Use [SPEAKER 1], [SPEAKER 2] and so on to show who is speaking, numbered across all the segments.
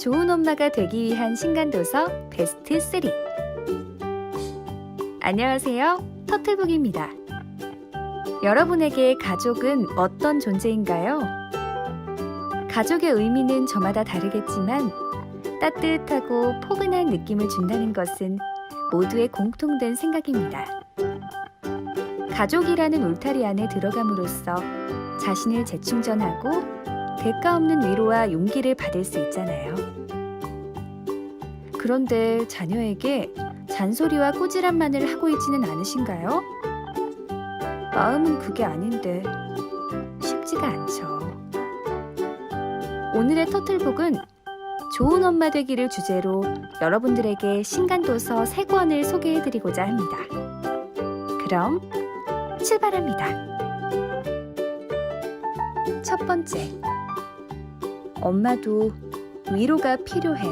[SPEAKER 1] 좋은 엄마가 되기 위한 신간도서 베스트 3. 안녕하세요. 터틀북입니다. 여러분에게 가족은 어떤 존재인가요? 가족의 의미는 저마다 다르겠지만 따뜻하고 포근한 느낌을 준다는 것은 모두의 공통된 생각입니다. 가족이라는 울타리 안에 들어감으로써 자신을 재충전하고 대가 없는 위로와 용기를 받을 수 있잖아요. 그런데 자녀에게 잔소리와 꼬지람만을 하고 있지는 않으신가요? 마음은 그게 아닌데 쉽지가 않죠. 오늘의 터틀북은 좋은 엄마 되기를 주제로 여러분들에게 신간도서 3권을 소개해드리고자 합니다. 그럼 출발합니다. 첫 번째. 엄마도 위로가 필요해.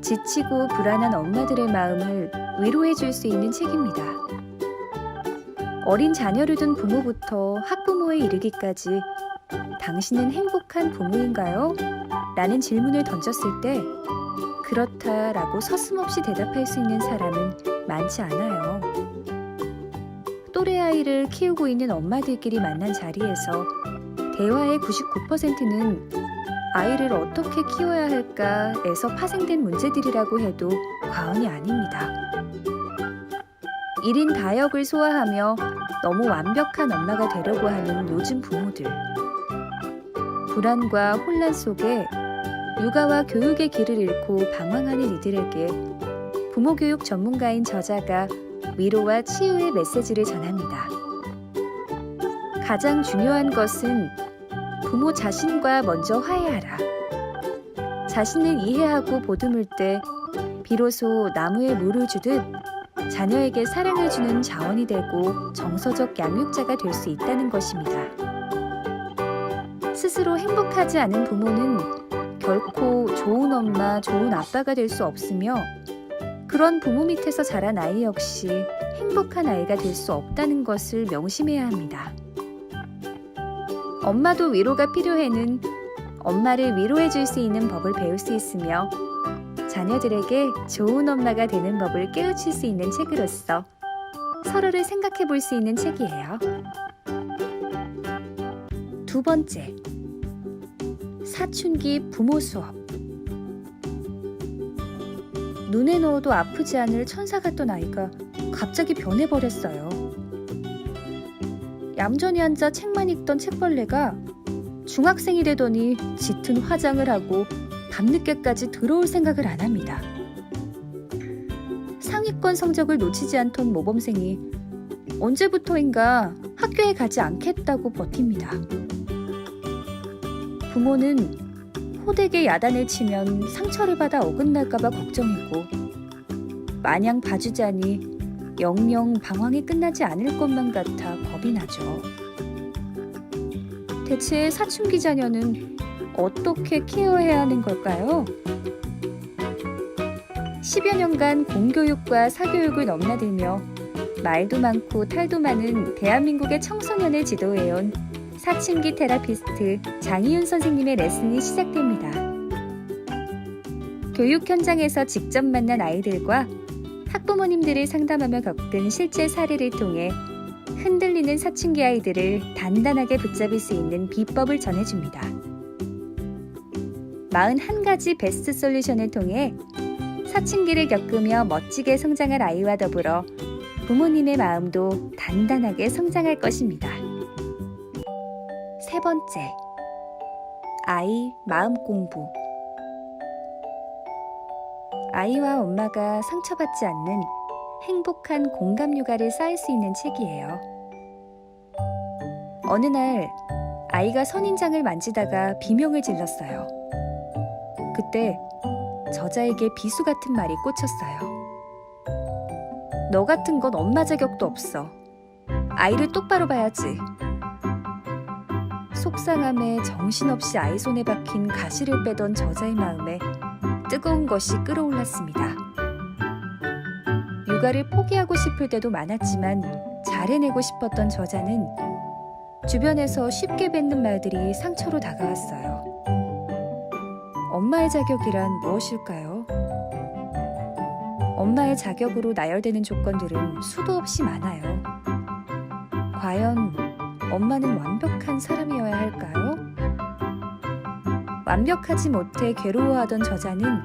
[SPEAKER 1] 지치고 불안한 엄마들의 마음을 위로해 줄 수 있는 책입니다. 어린 자녀를 둔 부모부터 학부모에 이르기까지 당신은 행복한 부모인가요? 라는 질문을 던졌을 때 그렇다 라고 서슴없이 대답할 수 있는 사람은 많지 않아요. 또래 아이를 키우고 있는 엄마들끼리 만난 자리에서 대화의 99%는 아이를 어떻게 키워야 할까에서 파생된 문제들이라고 해도 과언이 아닙니다. 1인 다역을 소화하며 너무 완벽한 엄마가 되려고 하는 요즘 부모들. 불안과 혼란 속에 육아와 교육의 길을 잃고 방황하는 이들에게 부모 교육 전문가인 저자가 위로와 치유의 메시지를 전합니다. 가장 중요한 것은 부모 자신과 먼저 화해하라. 자신을 이해하고 보듬을 때 비로소 나무에 물을 주듯 자녀에게 사랑을 주는 자원이 되고 정서적 양육자가 될 수 있다는 것입니다. 스스로 행복하지 않은 부모는 결코 좋은 엄마, 좋은 아빠가 될 수 없으며 그런 부모 밑에서 자란 아이 역시 행복한 아이가 될 수 없다는 것을 명심해야 합니다. 엄마도 위로가 필요해는 엄마를 위로해 줄 수 있는 법을 배울 수 있으며 자녀들에게 좋은 엄마가 되는 법을 깨우칠 수 있는 책으로서 서로를 생각해 볼 수 있는 책이에요. 두 번째. 사춘기 부모 수업. 눈에 넣어도 아프지 않을 천사 같던 아이가 갑자기 변해버렸어요. 얌전히 앉아 책만 읽던 책벌레가 중학생이 되더니 짙은 화장을 하고 밤늦게까지 들어올 생각을 안 합니다. 상위권 성적을 놓치지 않던 모범생이 언제부터인가 학교에 가지 않겠다고 버팁니다. 부모는 호되게 야단을 치면 상처를 받아 어긋날까봐 걱정이고 마냥 봐주자니 영영 방황이 끝나지 않을 것만 같아 겁이 나죠. 대체 사춘기 자녀는 어떻게 케어해야 하는 걸까요? 10여 년간 공교육과 사교육을 넘나들며 말도 많고 탈도 많은 대한민국의 청소년을 지도해온 사춘기 테라피스트 장희윤 선생님의 레슨이 시작됩니다. 교육 현장에서 직접 만난 아이들과 학부모님들을 상담하며 겪은 실제 사례를 통해 흔들리는 사춘기 아이들을 단단하게 붙잡을 수 있는 비법을 전해줍니다. 41가지 베스트 솔루션을 통해 사춘기를 겪으며 멋지게 성장할 아이와 더불어 부모님의 마음도 단단하게 성장할 것입니다. 세 번째, 아이 마음 공부. 아이와 엄마가 상처받지 않는 행복한 공감 육아를 쌓을 수 있는 책이에요. 어느 날 아이가 선인장을 만지다가 비명을 질렀어요. 그때 저자에게 비수 같은 말이 꽂혔어요. 너 같은 건 엄마 자격도 없어. 아이를 똑바로 봐야지. 속상함에 정신없이 아이 손에 박힌 가시를 빼던 저자의 마음에 뜨거운 것이 끓어올랐습니다. 육아를 포기하고 싶을 때도 많았지만 잘 해내고 싶었던 저자는 주변에서 쉽게 뱉는 말들이 상처로 다가왔어요. 엄마의 자격이란 무엇일까요? 엄마의 자격으로 나열되는 조건들은 수도 없이 많아요. 과연 엄마는 완벽한 사람이어야 할까요? 완벽하지 못해 괴로워하던 저자는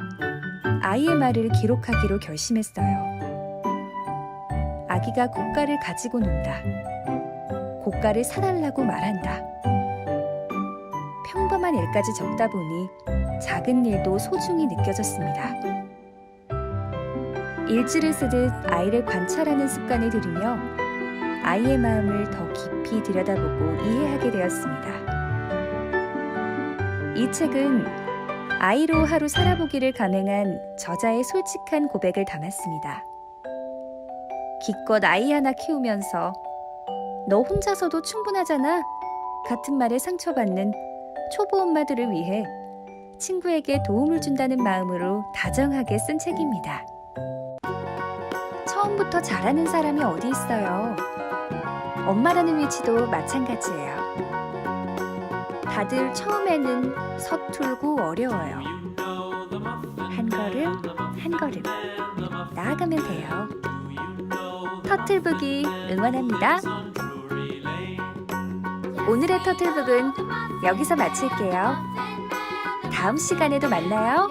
[SPEAKER 1] 아이의 말을 기록하기로 결심했어요. 아기가 고가를 가지고 논다. 고가를 사달라고 말한다. 평범한 일까지 적다 보니 작은 일도 소중히 느껴졌습니다. 일지를 쓰듯 아이를 관찰하는 습관을 들이며 아이의 마음을 더 깊이 들여다보고 이해하게 되었습니다. 이 책은 아이로 하루 살아보기를 감행한 저자의 솔직한 고백을 담았습니다. 기껏 아이 하나 키우면서 너 혼자서도 충분하잖아 같은 말에 상처받는 초보 엄마들을 위해 친구에게 도움을 준다는 마음으로 다정하게 쓴 책입니다. 처음부터 잘하는 사람이 어디 있어요? 엄마라는 위치도 마찬가지예요. 다들 처음에는 서툴고 어려워요. 한 걸음 한 걸음 나아가면 돼요. 터틀북이 응원합니다. 오늘의 터틀북은 여기서 마칠게요. 다음 시간에도 만나요.